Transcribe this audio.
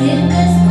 Зірка